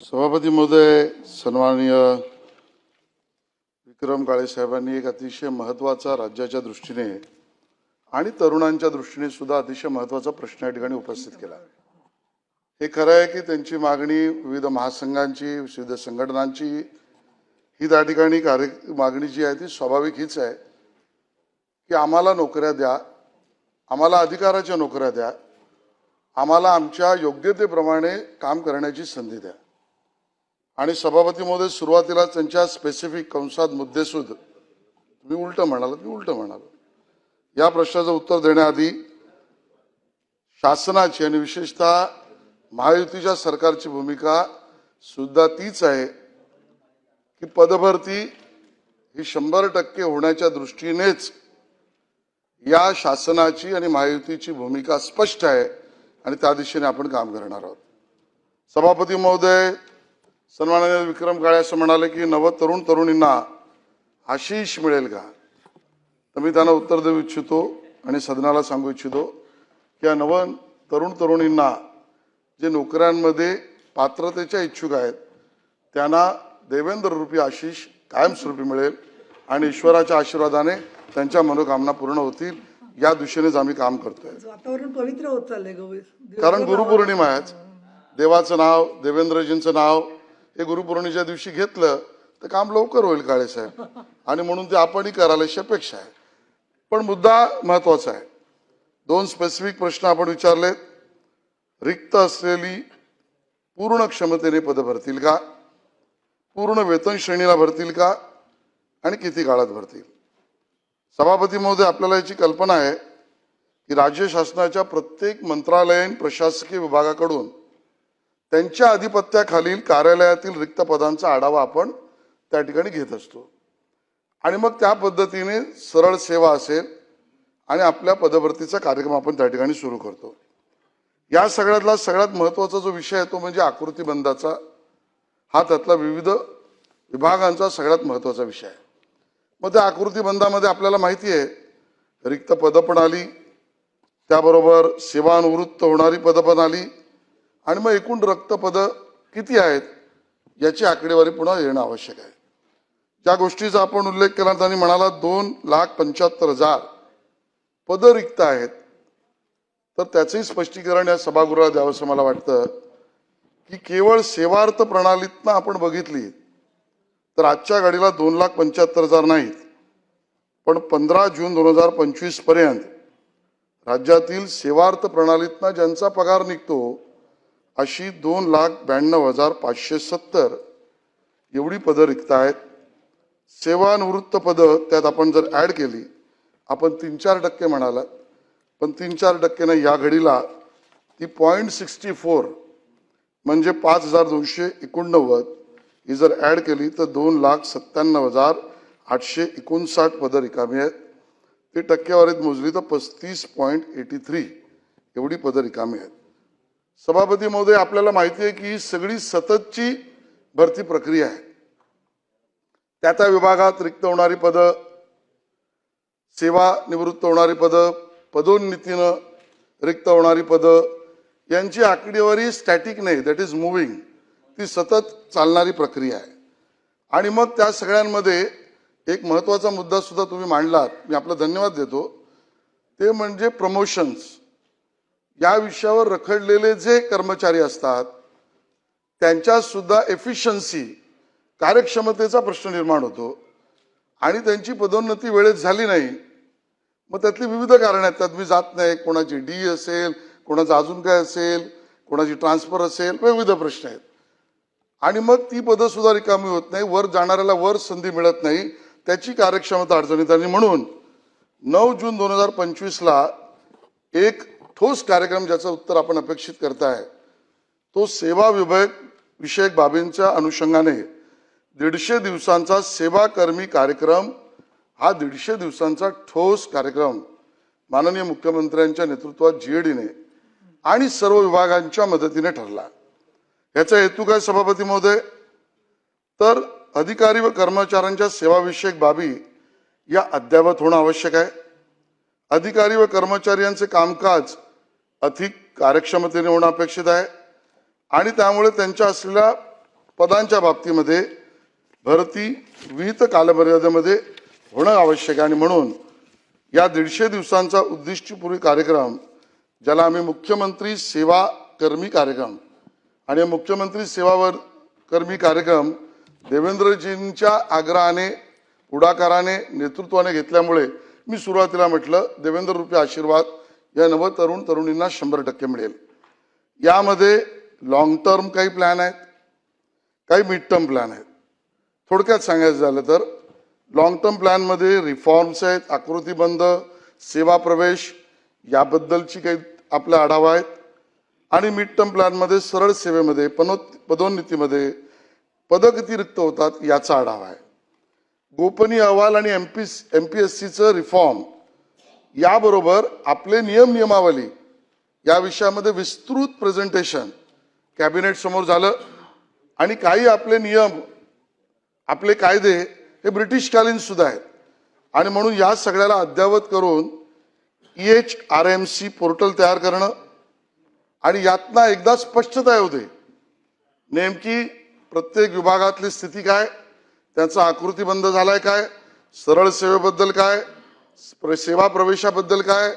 सभापती महोदय सन्माननीय विक्रम काळे साहेबांनी एक अतिशय महत्त्वाचा राज्याच्या दृष्टीने आणि तरुणांच्या दृष्टीने सुद्धा अतिशय महत्त्वाचा प्रश्न या ठिकाणी उपस्थित केला. हे खरं आहे की त्यांची मागणी विविध महासंघांची विविध संघटनांची ही त्या ठिकाणी कार्य मागणी जी आहे ती स्वाभाविक हीच आहे की आम्हाला नोकऱ्या द्या आम्हाला अधिकाराच्या नोकऱ्या द्या आम्हाला आमच्या योग्यतेप्रमाणे काम करण्याची संधी द्या. आणि सभापती महोदय सुरुवातीला त्यांच्या स्पेसिफिक कंसात मुद्देसूद. तुम्ही उलट म्हणाल मी उलट म्हणाल. या प्रश्नाचं उत्तर देण्याआधी शासनाची आणि विशेषतः महायुतीच्या सरकारची भूमिका सुद्धा तीच आहे की पदभरती ही शंभर टक्के होण्याच्या दृष्टीनेच या शासनाची आणि महायुतीची भूमिका स्पष्ट आहे आणि त्या दिशेने आपण काम करणार आहोत. सभापती महोदय सन्माननीय विक्रम काळे असं म्हणाले की नव तरुण तरुणींना आशिष मिळेल का? तर मी त्यांना उत्तर देऊ इच्छितो आणि सदनाला सांगू इच्छितो की या नव तरुण तरुणींना जे नोकऱ्यांमध्ये पात्रतेच्या इच्छुक आहेत त्यांना देवेंद्र रूपी आशिष कायमस्वरूपी मिळेल आणि ईश्वराच्या आशीर्वादाने त्यांच्या मनोकामना पूर्ण होतील. या दिशेनेच आम्ही काम करतोय. वातावरण पवित्र होत चाललंय कारण गुरुपौर्णिमा आहेच. देवाचं नाव देवेंद्रजींचं नाव हे गुरुपौर्णिमेच्या दिवशी घेतलं तर काम लवकर होईल काळेसाहेब आणि म्हणून ते आपणही करायला अशी अपेक्षा आहे. पण मुद्दा महत्त्वाचा आहे. दोन स्पेसिफिक प्रश्न आपण विचारलेत. रिक्त असलेली पूर्ण क्षमतेने पदं भरतील का? पूर्ण वेतन श्रेणीला भरतील का? आणि किती काळात भरतील? सभापती महोदय आपल्याला याची कल्पना आहे की राज्य शासनाच्या प्रत्येक मंत्रालयीन प्रशासकीय विभागाकडून त्यांच्या अधिपत्याखालील कार्यालयातील रिक्त पदांचा आढावा आपण त्या ठिकाणी घेत असतो. आणि मग त्या पद्धतीने सरळ सेवा असेल आणि आपल्या पदभरतीचा कार्यक्रम आपण त्या ठिकाणी सुरू करतो. या सगळ्यातला सगळ्यात महत्त्वाचा जो विषय आहे तो म्हणजे आकृतीबंधाचा हा त्यातला विविध विभागांचा सगळ्यात महत्त्वाचा विषय आहे. मग त्या आकृतीबंधामध्ये आपल्याला माहिती आहे रिक्त पदं पण आली त्याबरोबर सेवानिवृत्त होणारी पदं पण आली आणि मग एकूण रक्तपदं किती आहेत याची आकडेवारी पुन्हा येणं आवश्यक आहे. ज्या गोष्टीचा आपण उल्लेख केला त्यांनी म्हणाला दोन लाख पंच्याहत्तर हजार पदं रिक्त आहेत. तर त्याचंही स्पष्टीकरण या सभागृहाला द्यावं असं मला वाटतं की केवळ सेवार्थ प्रणालीतनं आपण बघितली तर आजच्या गाडीला दोन लाख पंच्याहत्तर हजार नाहीत. पण पंधरा जून दोन हजार पंचवीसपर्यंत राज्यातील सेवार्थ प्रणालीतनं ज्यांचा पगार निघतो अशी दोन लाख ब्याण्णव हजार पाचशे सत्तर एवढी पदं रिक्त आहेत. सेवानिवृत्त पदं त्यात आपण जर ॲड केली आपण तीन चार टक्के म्हणालात. पण तीन चार टक्क्यानं या घडीला ती पॉईंट सिक्स्टी फोर म्हणजे पाच हजार दोनशे एकोणनव्वद ही जर ॲड केली तर दोन लाख सत्त्याण्णव हजार आठशे एकोणसाठ पदं रिकामी आहेत. ती टक्केवारीत मोजली तर पस्तीस पॉईंट एटी थ्री एवढी पदं रिकामी आहेत. सभापती महोदय आपल्याला माहिती आहे की ही सगळी सततची भरती प्रक्रिया आहे. त्या त्या विभागात रिक्त होणारी पदं सेवा निवृत्त होणारी पदं पदोन्नतीनं रिक्त होणारी पदं यांची आकडेवारी स्टॅटिक नाही दॅट इज मुव्हिंग ती सतत चालणारी प्रक्रिया आहे. आणि मग त्या सगळ्यांमध्ये एक महत्त्वाचा मुद्दा सुद्धा तुम्ही मांडलात मी आपला धन्यवाद देतो. ते म्हणजे प्रमोशन्स या विषयावर रखडलेले जे कर्मचारी असतात त्यांच्या सुद्धा एफिशियन्सी कार्यक्षमतेचा प्रश्न निर्माण होतो. आणि त्यांची पदोन्नती वेळेत झाली नाही. मग त्यातली विविध कारणं आहेत. त्यात मी जात नाही. कोणाची डी असेल कोणाचं अजून काय असेल कोणाची ट्रान्सफर असेल विविध प्रश्न आहेत. आणि मग ती पदं सुद्धा रिकामी होत नाही. वर जाणाऱ्याला वर संधी मिळत नाही. त्याची कार्यक्षमता अडचणीत आणि म्हणून नऊ जून दोन हजार पंचवीसला एक ठोस कार्यक्रम ज्याचं उत्तर आपण अपेक्षित करताय तो सेवा विभाग विषयक बाबींच्या अनुषंगाने दीडशे दिवसांचा सेवाकर्मी कार्यक्रम हा दीडशे दिवसांचा ठोस कार्यक्रम माननीय मुख्यमंत्र्यांच्या नेतृत्वात जीएडीने आणि सर्व विभागांच्या मदतीने ठरला. याचा हेतू काय सभापती महोदय? तर अधिकारी व कर्मचाऱ्यांच्या सेवाविषयक बाबी या अद्ययावत होणं आवश्यक आहे. अधिकारी व कर्मचारी यांचे कामकाज अधिक कार्यक्षमतेने होणं अपेक्षित आहे. आणि त्यामुळे त्यांच्या असलेल्या पदांच्या बाबतीमध्ये भरती विहित कालमर्यादेमध्ये होणं आवश्यक आहे. आणि म्हणून या दीडशे दिवसांचा उद्दिष्टपूर्वी कार्यक्रम ज्याला आम्ही मुख्यमंत्री सेवा कर्मी कार्यक्रम आणि मुख्यमंत्री सेवावर कर्मी कार्यक्रम देवेंद्रजींच्या आग्रहाने पुढाकाराने नेतृत्वाने घेतल्यामुळे मी सुरुवातीला म्हटलं देवेंद्र रुपये आशीर्वाद या नव तरुण तरुणींना शंभर टक्के मिळेल. यामध्ये लॉंग टर्म काही प्लॅन आहेत काही मिड टर्म प्लॅन आहेत. थोडक्यात सांगायचं झालं तर लॉंग टर्म प्लॅनमध्ये रिफॉर्म्स आहेत आकृतीबंध सेवा प्रवेश याबद्दलची काही आपला आढावा आहेत. आणि मिड टर्म प्लॅनमध्ये सरळ सेवेमध्ये पनो पदोन्नतीमध्ये पदं किती रिक्त होतात याचा आढावा आहे. गोपनीय अहवाल आणि M P M P S सीचं रिफॉर्म याबरोबर आपले नियम नियमावली या विषयामध्ये विस्तृत प्रेझेंटेशन कॅबिनेट समोर झालं. आणि काही आपले नियम आपले कायदे हे ब्रिटिशकालीन सुद्धा आहेत. आणि म्हणून या सगळ्याला अद्ययावत करून E H R M C portal तयार करणं आणि यातना एकदा स्पष्टता येऊ दे. नेमकी प्रत्येक विभागातली स्थिती काय? त्यांचा आकृतीबंध झालाय काय? सरळ सेवेबद्दल काय? सेवा प्रवेशाबद्दल काय?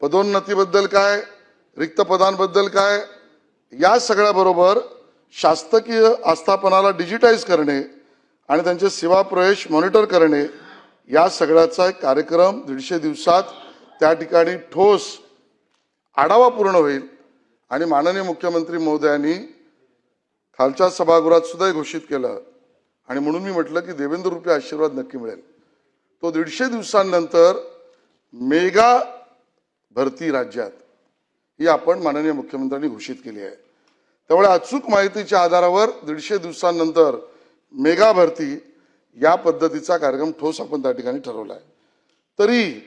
पदोन्नतीबद्दल काय? रिक्त पदांबद्दल काय? या सगळ्याबरोबर शासकीय आस्थापनाला डिजिटाईज करणे आणि त्यांचे सेवा प्रवेश मॉनिटर करणे या सगळ्याचा एक कार्यक्रम दीडशे दिवसात त्या ठिकाणी ठोस आढावा पूर्ण होईल. आणि माननीय मुख्यमंत्री महोदयांनी खालच्या सभागृहात सुद्धा घोषित केलं. आणि म्हणून मी म्हटलं की देवेंद्र रुपये आशीर्वाद नक्की मिळेल. तो दीडशे दिवसांनंतर मेगा भरती राज्यात ही आपण माननीय मुख्यमंत्र्यांनी घोषित केली आहे. त्यामुळे अचूक माहितीच्या आधारावर दीडशे दिवसांनंतर मेगा भरती या पद्धतीचा कार्यक्रम ठोस आपण त्या ठिकाणी ठरवला आहे. तरी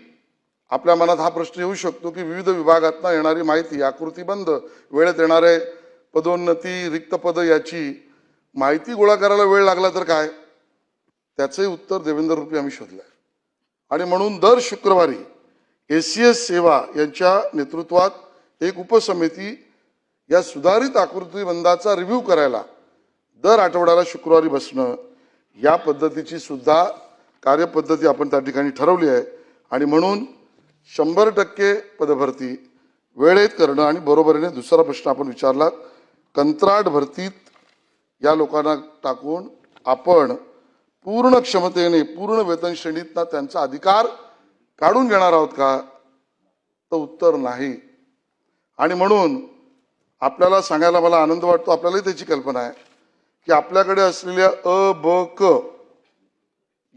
आपल्या मनात हा प्रश्न येऊ शकतो की विविध विभागातनं येणारी माहिती आकृतीबंद वेळेत येणारे पदोन्नती रिक्त पद याची माहिती गोळा करायला वेळ लागला तर काय? त्याचंही उत्तर देवेंद्र रुपी आम्ही शोधलं आणि म्हणून दर शुक्रवारी ए सी एस सेवा यांच्या नेतृत्वात एक उपसमिती या सुधारित आकृतीबंधाचा रिव्ह्यू करायला दर आठवड्याला शुक्रवारी बसणं या पद्धतीची सुद्धा कार्यपद्धती आपण त्या ठिकाणी ठरवली आहे. आणि म्हणून शंभर टक्के पदभरती वेळेत करणं आणि बरोबरीने दुसरा प्रश्न आपण विचारला कंत्राट भरतीत या लोकांना टाकून आपण पूर्ण क्षमतेने पूर्ण वेतन श्रेणीतनं त्यांचा अधिकार काढून घेणार आहोत का? तर उत्तर नाही. आणि म्हणून आपल्याला सांगायला मला आनंद वाटतो आपल्यालाही त्याची कल्पना आहे की आपल्याकडे असलेल्या अ ब क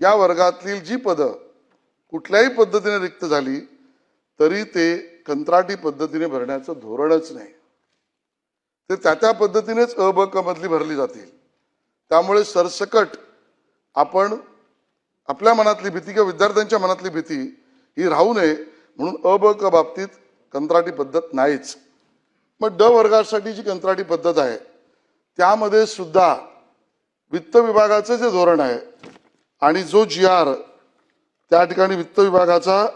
या वर्गातील जी पदं कुठल्याही पद्धतीने रिक्त झाली तरी ते कंत्राटी पद्धतीने भरण्याचं धोरणच नाही. ते त्या त्या पद्धतीनेच अ ब क मधली भरली जातील. त्यामुळे सरसकट आपण आपल्या मनातली भीती किंवा विद्यार्थ्यांच्या मनातली भीती ही राहू नये म्हणून अ ब क बाबतीत कंत्राटी पद्धत नाहीच. मग ड वर्गासाठी जी कंत्राटी पद्धत आहे त्यामध्ये सुद्धा वित्त विभागाचं जे धोरण आहे आणि जो जी आर त्या ठिकाणी वित्त विभागाचा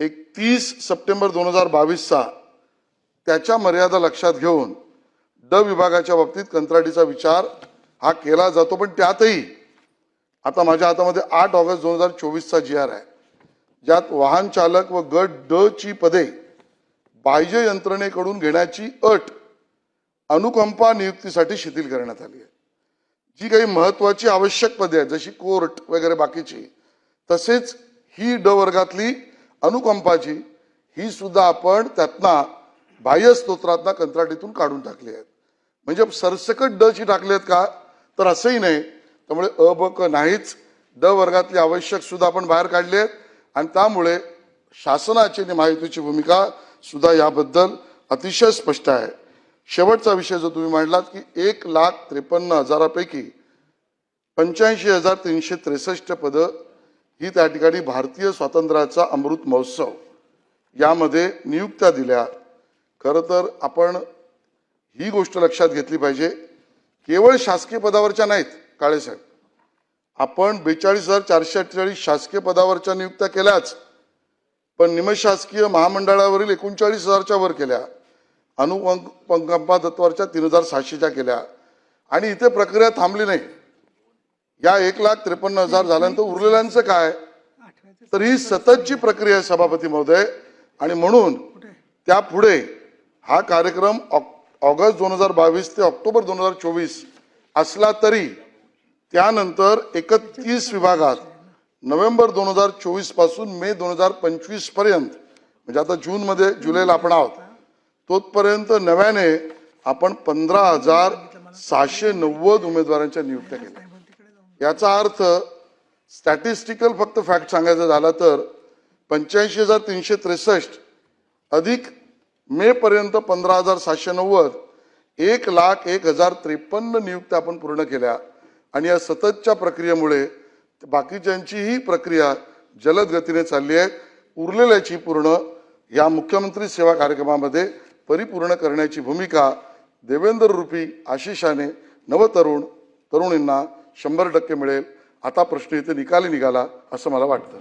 एकतीस सप्टेंबर दोन हजार बावीसचा त्याच्या मर्यादा लक्षात घेऊन ड विभागाच्या बाबतीत कंत्राटीचा विचार हा केला जातो पण त्यातही आता माझ्या हातामध्ये आठ ऑगस्ट दोन हजार चोवीसचा जी आर आहे. ज्यात वाहन चालक व गट ड ची पदे बाह्य यंत्रणेकडून घेण्याची अट अनुकंपा नियुक्तीसाठी शिथिल करण्यात आली आहे. जी काही महत्वाची आवश्यक पदे आहेत जशी कोर्ट वगैरे बाकीची तसेच ही ड वर्गातली अनुकंपाची ही सुद्धा आपण त्यातना बाह्य स्तोत्रातना कंत्राटीतून काढून टाकली आहेत. म्हणजे सरसकट ड ची टाकली आहेत का? तर असंही नाही. त्यामुळे अ ब क नाहीच. ड वर्गातले आवश्यक सुद्धा आपण बाहेर काढले आहेत. आणि त्यामुळे शासनाची आणि माहितीची भूमिका सुद्धा याबद्दल अतिशय स्पष्ट आहे. शेवटचा विषय जो तुम्ही मांडलात की एक लाख त्रेपन्न हजारापैकी पंच्याऐंशी हजार तीनशे त्रेसष्ट पदं ही त्या ठिकाणी भारतीय स्वातंत्र्याचा अमृत महोत्सव यामध्ये नियुक्त्या दिल्या. खरं तर आपण ही गोष्ट लक्षात घेतली पाहिजे. केवळ शासकीय पदावरच्या नाहीत काळेसाहेब आपण बेचाळीस हजार चारशे अठ्ठेचाळीस शासकीय पदावरच्या नियुक्त्या केल्याच पण निमशासकीय महामंडळावरील एकोणचाळीस हजारच्या वर केल्या अनुकंपा तत्वावरच्या तीन हजार सहाशेच्या केल्या आणि इथे प्रक्रिया थांबली नाही. या एक लाख त्रेपन्न हजार झाल्यानंतर उरलेल्यांचं काय? तर ही सततची प्रक्रिया आहे सभापती महोदय आणि म्हणून त्यापुढे हा कार्यक्रम ऑक- ऑगस्ट दोन हजार बावीस ते ऑक्टोबर दोन हजार चोवीस असला तरी त्यानंतर एकतीस विभागात नोव्हेंबर दोन हजार चोवीसपासून मे दोन हजार पंचवीसपर्यंत म्हणजे आता जूनमध्ये जुलैला आपण आहोत तोपर्यंत नव्याने आपण पंधरा हजार सहाशे नव्वद उमेदवारांच्या नियुक्त्या केल्या. याचा अर्थ स्टॅटिस्टिकल फक्त फॅक्ट सांगायचं झाला तर पंच्याऐंशी हजार तीनशे त्रेसष्ट अधिक मे पर्यंत पंधरा हजार सातशे नव्वद एक लाख एक हजार त्रेपन्न नियुक्त्या आपण पूर्ण केल्या. आणि या सततच्या प्रक्रियेमुळे बाकीच्यांची ही प्रक्रिया जलद गतीने चालली आहे. उरलेल्याची पूर्ण या मुख्यमंत्री सेवा कार्यक्रमामध्ये परिपूर्ण करण्याची भूमिका देवेंद्र रूपी आशिषाने नवतरुण तरुणींना शंभर टक्के मिळेल. आता प्रश्न इथे निकाली निघाला असं मला वाटतं.